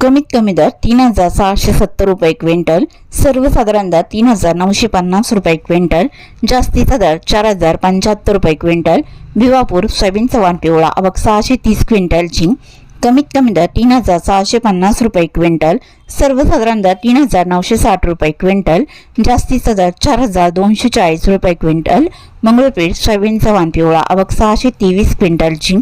कमीत कमी दर तीन हजार सहाशे सत्तर रुपये क्विंटल सर्वसाधारण दर तीन हजार नऊशे पन्नास रुपये क्विंटल जास्तीचा दर चार हजार पंच्याहत्तर रुपये क्विंटल भिवापूर सोयाबीन चव्हाण पिवळा अबक सहाशे तीस क्विंटल क्विंटलची कमीत कमी दर तीन हजार सहाशे पन्नास रुपये क्विंटल सर्वसाधारण दर तीन हजार नऊशे साठ रुपये क्विंटल जास्तीचा दर चार हजार दोनशे चाळीस रुपये क्विंटल मंगळपीठ सोयाबीनचा चव्हाण पिवळा आवक सहाशे तेवीस क्विंटलची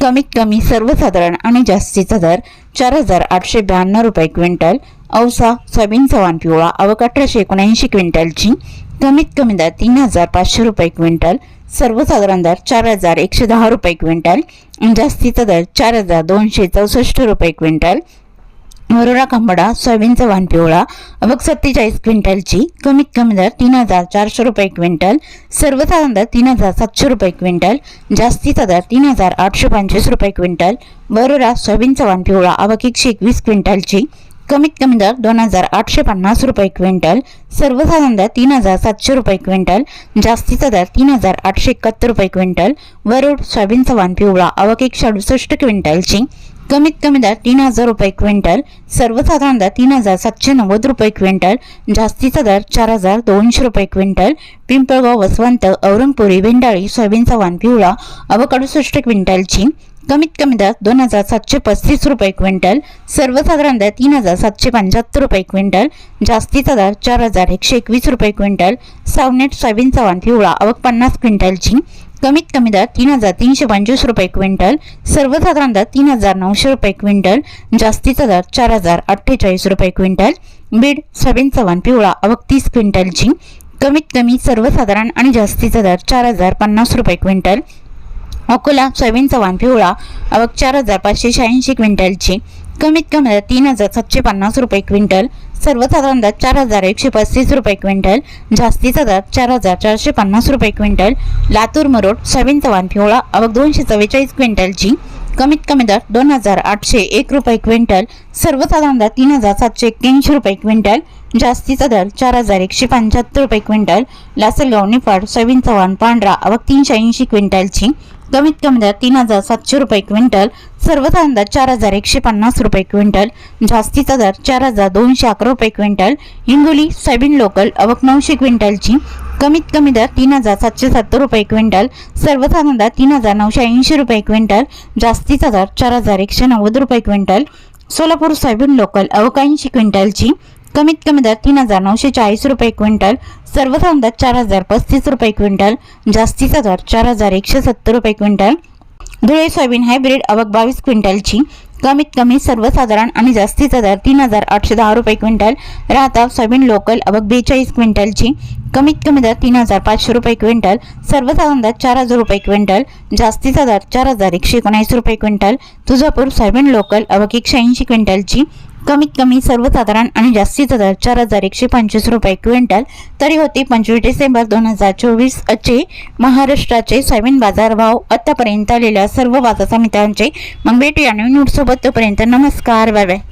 कमीत कमी सर्वसाधारण आणि जास्तीचा दर चार हजार आठशे ब्याण्णव रुपये क्विंटल औसा सोयाबीनचा चव्हाण पिवळा आवक अठराशे एकोणऐंशी क्विंटलची कमीत कमी दर तीन हजार पाचशे रुपये क्विंटल सर्वसाधारण दर चार हजार एकशे दहा रुपये क्विंटल म्हणजे जास्तीचा दर चार हजार दोनशे चौसष्ट रुपये क्विंटल. वरोरा कंबडा सोयाबीनचा वाण पिवळा अवघ सत्तेचाळीस क्विंटलची कमीत कमी दर तीन हजार चारशे रुपये क्विंटल. सर्वसाधारण दर तीन हजार सातशे रुपये क्विंटल. जास्तीचा दर तीन हजार आठशे पंचवीस रुपये क्विंटल. वरोरा सोयाबीनचा वाण पिवळा अवघ एकशे एकवीस क्विंटलची. कमीत कमी दर दोन हजार आठशे पन्नास रुपये क्विंटल सर्वसाधारण दर तीन हजार सातशे रुपये क्विंटल जास्तीचा दर तीन हजार आठशे एकाहत्तर रुपये क्विंटल वरुड सोयाबीनचा सवान पिवळा अवघ एकशे अडुसष्ट क्विंटलची. कमीत कमी दर तीन हजार रुपये क्विंटल सर्वसाधारण दर तीन हजार सातशे नव्वद रुपये क्विंटल जास्तीचा दर चार हजार दोनशे रुपये क्विंटल पिंपळगाव वसवंत औरंगपुरी भेंडाळी सोयाबीनचा वान पिवळा अवघ क्विंटलची. कमीत कमी दर दोन हजार सातशे पस्तीस रुपये क्विंटल सर्वसाधारण दर तीन हजार सातशे पंच्याहत्तर रुपये क्विंटल जास्तीचा दर चार हजार एकशे एकवीस रुपये क्विंटल सावनेट सोयाबीन चव्हाण पिवळा आवक पन्नास क्विंटलची कमीत कमी दर तीन हजार तीनशे पंचवीस रुपये क्विंटल सर्वसाधारण दर तीन हजार नऊशे रुपये क्विंटल जास्तीचा दर चार हजार अठ्ठेचाळीस रुपये क्विंटल बीड सोयाबीन चव्हाण पिवळा आवक तीस क्विंटलची कमीत कमी सर्वसाधारण आणि जास्तीचा दर चार हजार पन्नास रुपये क्विंटल अकोला सोयाबीनचा वाण पिवळा अवघ चार हजार पाचशे शहाऐंशी क्विंटलची. कमीत कमी दर तीन हजार सातशे पन्नास रुपये क्विंटल. सर्वसाधारण दर चार हजार एकशे पस्तीस रुपये क्विंटल. जास्तीचा दर चार हजार चारशे पन्नास रुपये क्विंटल. लातूर मरोड सोयाबीनचा वाण पिवळा अवघ दोनशे चव्वेचाळीस क्विंटलची. कमीत कमी दर दोन हजार आठशे एक रुपये क्विंटल. सर्वसाधारण दर तीन हजार सातशे एक्क्याऐंशी रुपये क्विंटल. जास्तीचा दर चार हजार एकशे पंच्याहत्तर रुपये क्विंटल. लासलगाव निफाड सोयाबीनचा वाण पांढरा अवघ तीनशे ऐंशी क्विंटलची. कमीत कमी दर तीन हजार सातशे रुपये क्विंटल सर्वसाधारण दर चार हजार एकशे पन्नास रुपये क्विंटल जास्तीचा दर चार हजार दोनशे अकरा रुपये क्विंटल हिंगोली सोयाबीन लोकल अवक नऊशे क्विंटलची कमीत कमी दर तीन हजार सातशे सत्तर रुपये क्विंटल सर्वसाधारण दर तीन हजार नऊशे ऐंशी रुपये क्विंटल जास्तीचा दर चार हजार एकशे नव्वद रुपये क्विंटल सोलापूर सोयाबीन लोकल अवकाऐंशी क्विंटलची कमीत कमी दर तीन हजार नऊशे चाळीस रुपये क्विंटल सर्वसाधारण दर चार हजार पस्तीस रुपये क्विंटल जास्तीचा दर चार हजार एकशे सत्तर रुपये क्विंटल. धुळे सोयाबीन हायब्रिड अवक बावीस क्विंटलची कमीत कमी सर्वसाधारण आणि जास्तीचा दर तीन हजार आठशे दहा रुपये क्विंटल. राहता सोयाबीन लोकल अवक बेचाळीस क्विंटलची कमीत कमी दर तीन हजार पाचशे रुपये क्विंटल सर्वसाधारण दर चार हजार रुपये क्विंटल जास्तीचा दर चार हजार एकशे एकोणऐंशी रुपये क्विंटल. तुळजापूर सोयाबीन लोकल अवक एकशे ऐंशी क्विंटलची कमीत कमी सर्वसाधारण आणि जास्तीचा हजार चार हजार एकशे पंचवीस रुपये क्विंटल. तरी होती पंचवीस डिसेंबर दोन हजार चोवीस चे महाराष्ट्राचे सोयाबीन बाजारभाव आतापर्यंत आलेल्या सर्व बाजार समित्यांचे मग भेटूया नवीन सोबत तोपर्यंत नमस्कार बाय बाय.